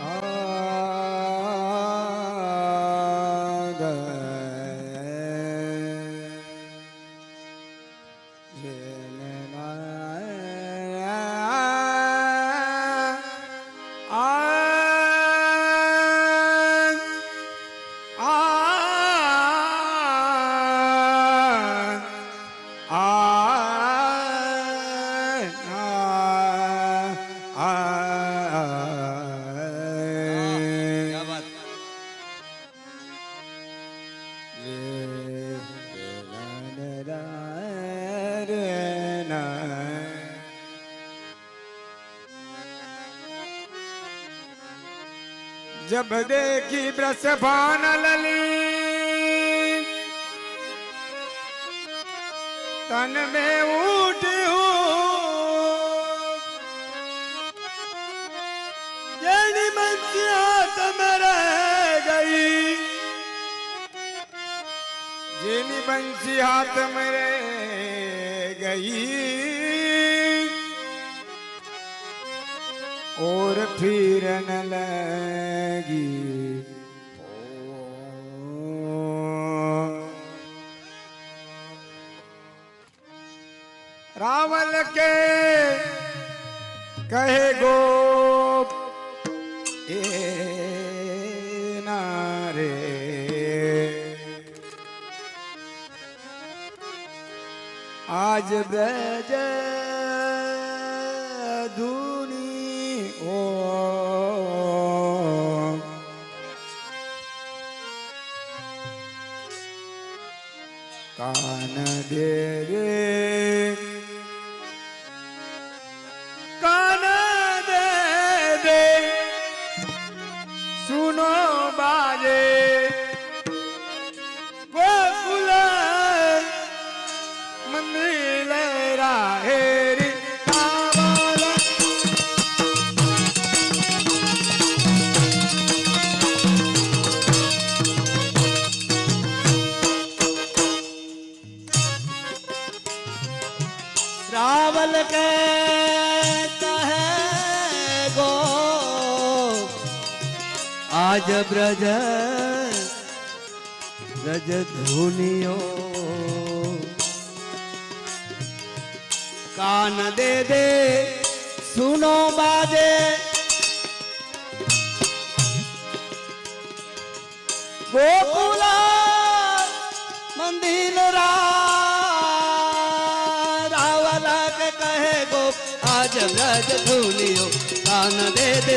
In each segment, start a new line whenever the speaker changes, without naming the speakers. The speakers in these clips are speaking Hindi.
Oh.
जब देखी ब्रसभान लली। तन में तम रह गई। जेनी बंसी हाथ में गई। और फिर न लगी रावल के कहे गो नारे। आज ब्रज धुनी ओ कान दे रे।
आज ब्रज ब्रज धुनियो। कान दे दे, सुनो बाजे। गोकुला मंदिर रावला के कहे गो, आज कान दे दे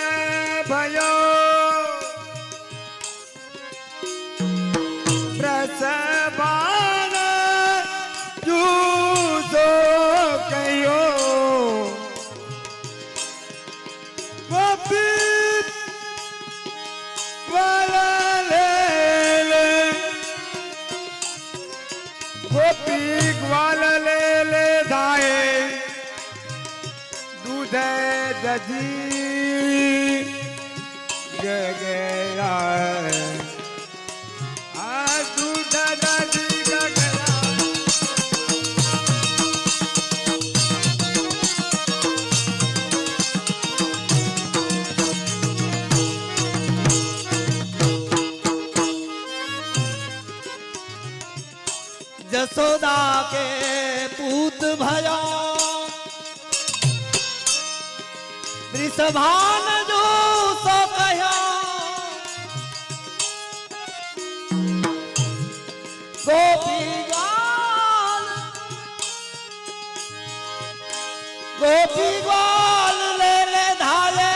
गोपी वाला ले ले गोपी ग्वाल ले
भयो। वृषभान जो सो गोपी ग्वाल। गोपी ग्वाल ले ले धाले।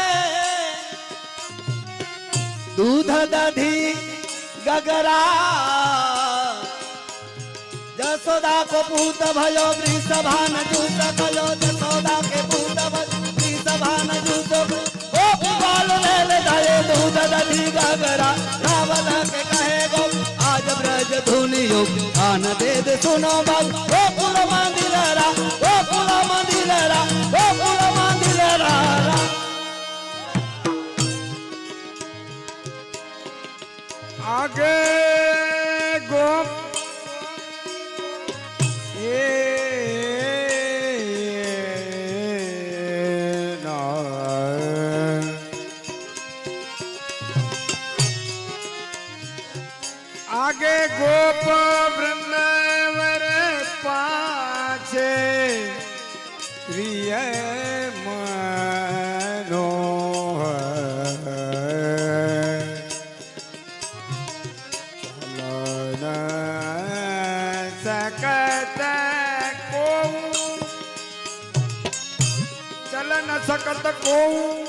दूध दधी गगरा। यशोदा को भूत भयो वृषभा न जूत भयो। यशोदा के भूत भयो वृषभा न जूत ओ बाल लेल जाए दूध दधि गगरा रावण के कहे गो, आज ब्रज
धुनियो, आन वेद सुनो बाल ओ कुल मंदिलरा ओ कुल मंदिलरा ओ कुल मंदिलरा आगे કહું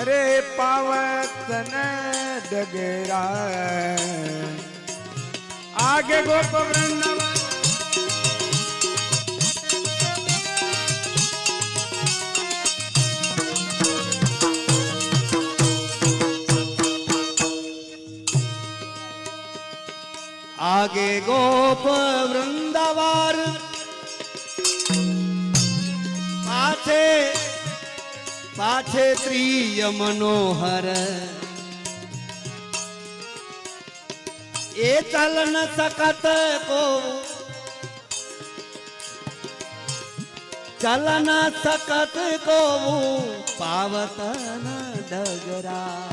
અરે પાવતન ડગરા. આગે ગોપ વૃંદાવન
आगे गोप वृंदावार પાછે પ્રિય મનોહર. એ ચાલ ન શકત કો ચાલ ન શકત કો પાવતન ડગરા.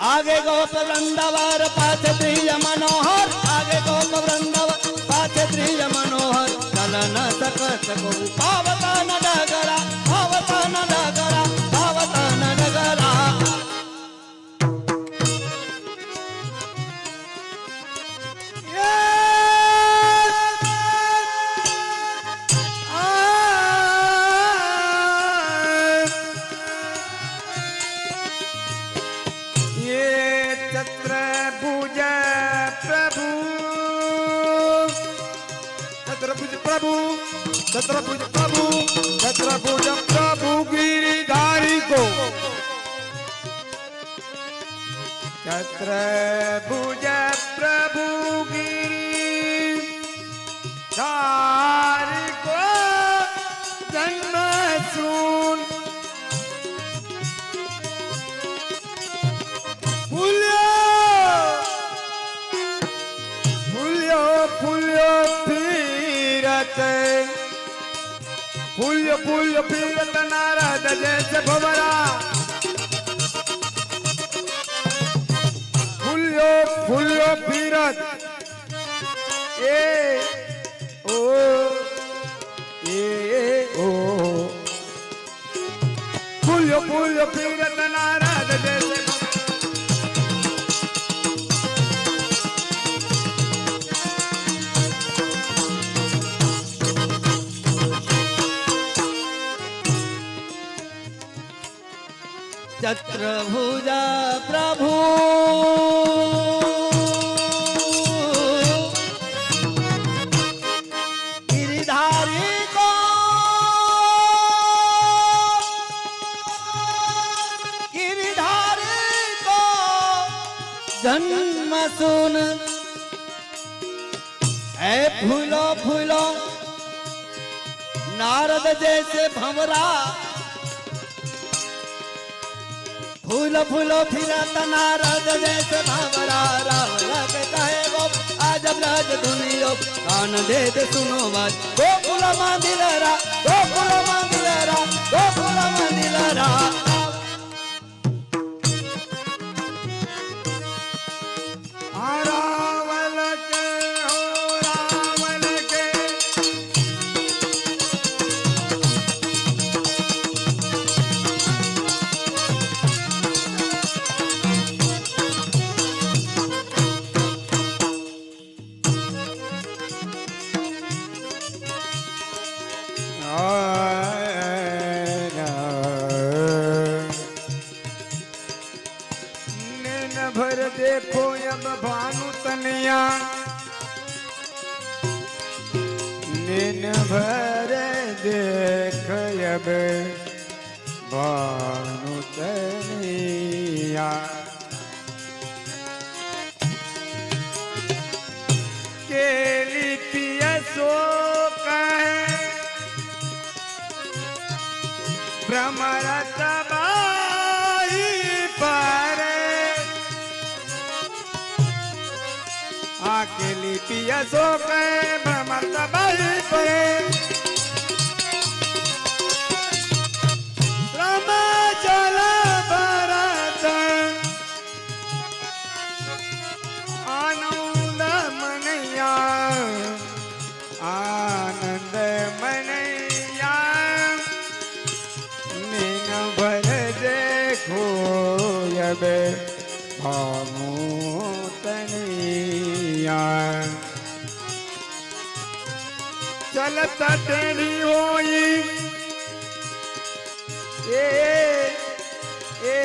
આગે ગોપ વૃંદાવર, પાછે પ્રિય મનોહર. આગે ગોપ વૃંદાવર, પાછે પ્રિય મનોહર. ચાલ ન કો
પાવતન तत्र भुज प्रभु तत्र भुज प्रभु तत्र भुज प्रभु गिरिधारी ફૂલ્યો ફૂલ્યો પીવત નારદ જૈસે ભવરા. ફૂલ્યો ફૂલ્યો પીરત એ, ઓ એ, ઓ. ફૂલ્યો ફૂલ્યો ફીરત નારદ
चत्रभुजा प्रभु। गिरिधारी गिरिधारी जन्म सुन। है फूलो फूलो नारद जैसे भंवरा फूल फूल फिरत नारद देश भावरा, राम लगता कहे वो, आज ब्रज दुनियो कान दे दे सुनो बात, गोकुल मंदिर रा गोकुल मंदिर रा गोकुल मंदिर
આ पोयम भानु तनिया। भर देखयब भानु तनिया। के लिपिया सो तबा आकेली पिया सो के भ्रमरत बाई परे। आनंद मनैया आनंद मनैया नीन भर देखो यबे કનૈયા ચલ તટડી હોય એ એ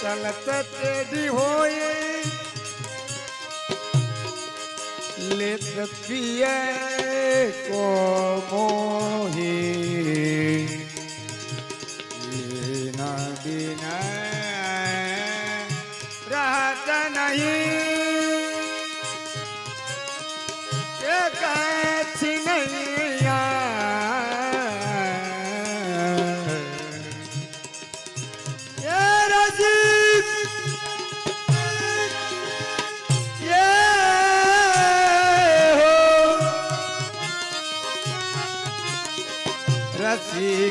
ચલ તટડી હોય લેત પિય કો મોહી ના બિન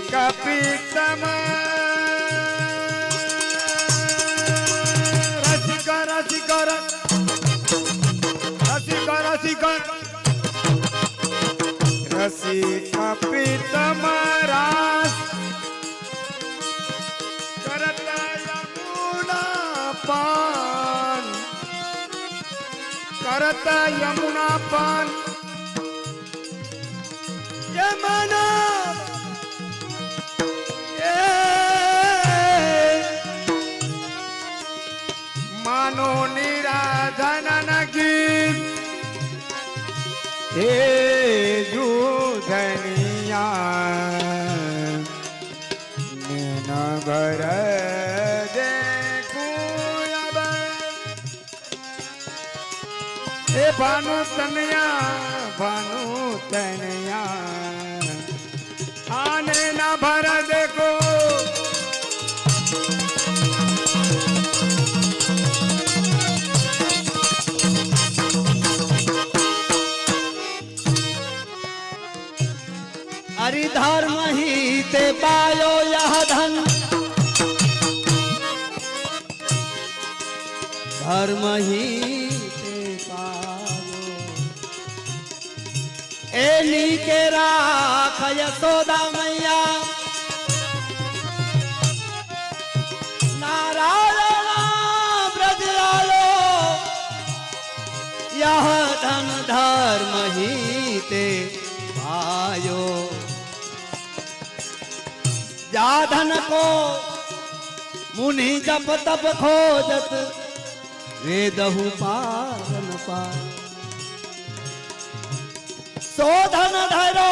કપિતમ રસિકા રસિકા રસિકા રસિકા રસિકા પિતમ રાસ કરતા યમુના પાન. કરતા યમુના પાન. યમના हे धनिया नीन भर देखूँ अब। हे भानु
धर्म ही ते पायो यह धन। धर्म ही पायो। एनी के राख यशोदा मैया। नारायण ब्रज आयो। यह धन धर्म ही ते जाधन को मुनि जप तप खोजत वेदहु पारन पार शोधन धरो,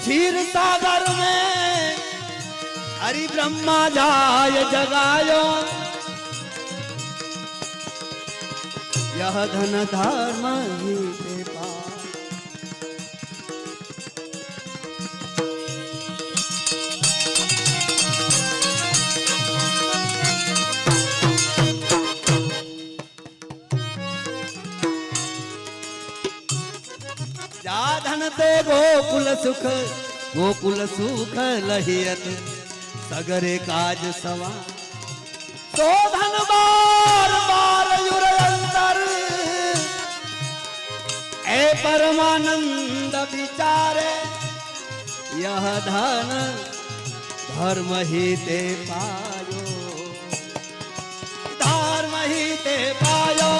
क्षीर सागर में हरि ब्रह्मा जाय जगायो। यह धन धर्म ही। सुख, गोकुल सुख लहियत, सगरे काज सवा। शोधन बार बार युर अंतर, ए परमानंद विचारे, यह धन धर्म ही ते पायो। धर्म ही ते पायो।